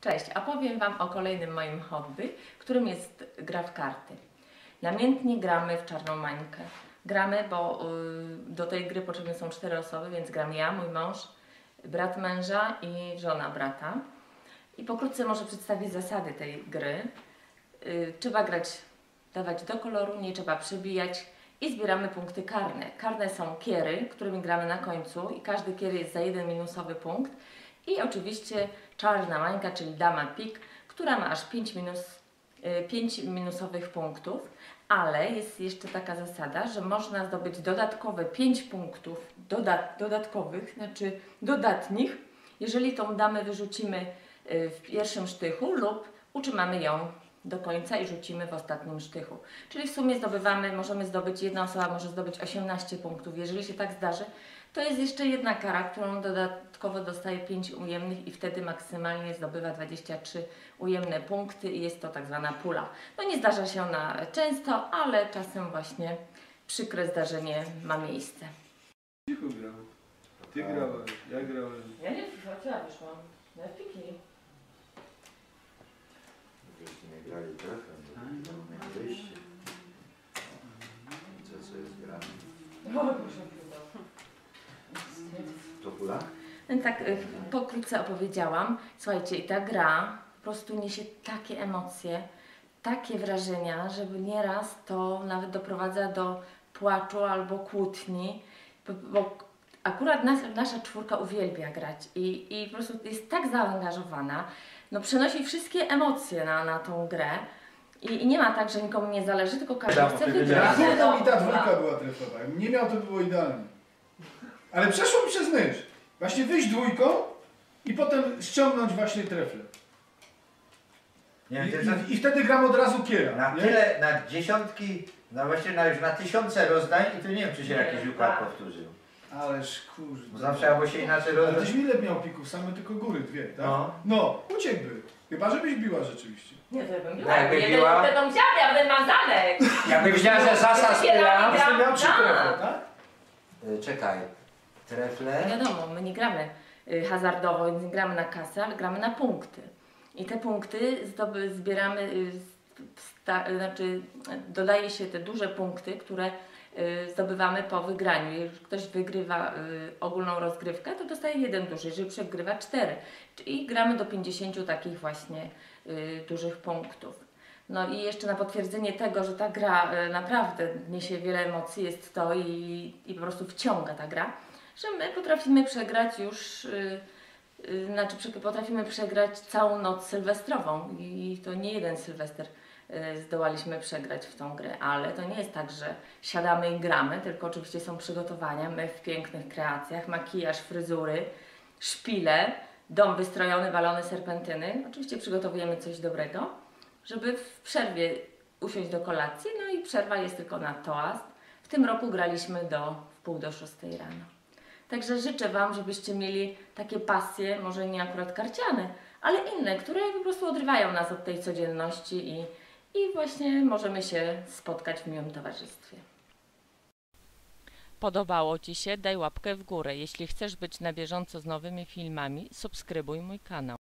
Cześć, a powiem Wam o kolejnym moim hobby, którym jest gra w karty. Namiętnie gramy w czarną mańkę. Gramy, bo y, do tej gry potrzebne są cztery osoby, więc gram ja, mój mąż, brat męża i żona brata. I pokrótce może przedstawić zasady tej gry. Y, trzeba grać, dawać do koloru, nie trzeba przebijać i zbieramy punkty karne. Karne są kiery, którymi gramy na końcu i każdy kier jest za jeden minusowy punkt. I oczywiście czarna mańka, czyli dama pik, która ma aż 5, minus, 5 minusowych punktów, ale jest jeszcze taka zasada, że można zdobyć dodatkowe 5 punktów dodat, dodatkowych, znaczy dodatnich, jeżeli tą damę wyrzucimy y, w pierwszym sztychu lub utrzymamy ją do końca i rzucimy w ostatnim sztychu. Czyli w sumie zdobywamy, możemy zdobyć, jedna osoba może zdobyć 18 punktów. Jeżeli się tak zdarzy, to jest jeszcze jedna kara, którą dodatkowo dostaje 5 ujemnych i wtedy maksymalnie zdobywa 23 ujemne punkty i jest to tak zwana pula. No nie zdarza się ona często, ale czasem właśnie przykre zdarzenie ma miejsce. Cicho grał. Ty grałeś, ja grałem. Ja nie FIFA, ja wyszłam. Na piki. Żeśmy grali trochę, bo wyjście. Co, co jest grane? To pula? No tak y, pokrótce opowiedziałam. Słuchajcie, i ta gra po prostu niesie takie emocje, takie wrażenia, że nieraz to nawet doprowadza do płaczu albo kłótni, bo akurat nas, nasza czwórka uwielbia grać i, i po prostu jest tak zaangażowana, no przenosi wszystkie emocje na, na tą grę. I, I nie ma tak, że nikomu nie zależy, tylko każdy chce ty wygrać. wiedziałeś. Ja Wiadomo, i ta dwójka była trefowa. Jakbym nie miał, to by było idealnie. Ale przeszło mi przez myśl. Właśnie wyjść dwójką i potem ściągnąć właśnie trefle. I, Nie wiem, to i, I wtedy gram od razu kiera. na nie? tyle, na dziesiątki, no właśnie na, już na tysiące rozdań i tu nie wiem, czy się Nie, jakiś układ tak. powtórzył. Ależ kurde. Bo zawsze albo się inaczej Ale tyś ile miał pików? Same tylko góry, dwie, tak? No. No, uciekłby. Chyba, żebyś biła rzeczywiście. Nie, to ja bym No, biła. jakby Jeden biła- będą wzięli, a jeden mam. Jakby widziała, że Zasa spila, Jeszcze miał trzy Tak. trefle, tak? Y, Czekaj. Trefle. Wiadomo, my nie gramy y, hazardowo, nie gramy na kasę, ale gramy na punkty. I te punkty zdoby, zbieramy, y, sta, y, znaczy y, dodaje się te duże punkty, które zdobywamy po wygraniu. Jeżeli ktoś wygrywa y, ogólną rozgrywkę, to dostaje jeden duży, jeżeli przegrywa cztery. I gramy do 50 takich właśnie y, dużych punktów. No i jeszcze na potwierdzenie tego, że ta gra y, naprawdę niesie wiele emocji, jest to i, i po prostu wciąga ta gra, że my potrafimy przegrać już, y, y, znaczy potrafimy przegrać całą noc sylwestrową i to nie jeden sylwester y, zdołaliśmy przegrać w tą grę, ale to nie jest tak, że siadamy i gramy, tylko oczywiście są przygotowania, my w pięknych kreacjach, makijaż, fryzury, szpile, dom wystrojony, walone serpentyny, oczywiście przygotowujemy coś dobrego, żeby w przerwie usiąść do kolacji, no i przerwa jest tylko na toast. W tym roku graliśmy do wpół do szóstej rano. Także życzę Wam, żebyście mieli takie pasje, może nie akurat karciane, ale inne, które po prostu odrywają nas od tej codzienności i, i właśnie możemy się spotkać w miłym towarzystwie. Podobało Ci się? Daj łapkę w górę. Jeśli chcesz być na bieżąco z nowymi filmami, subskrybuj mój kanał.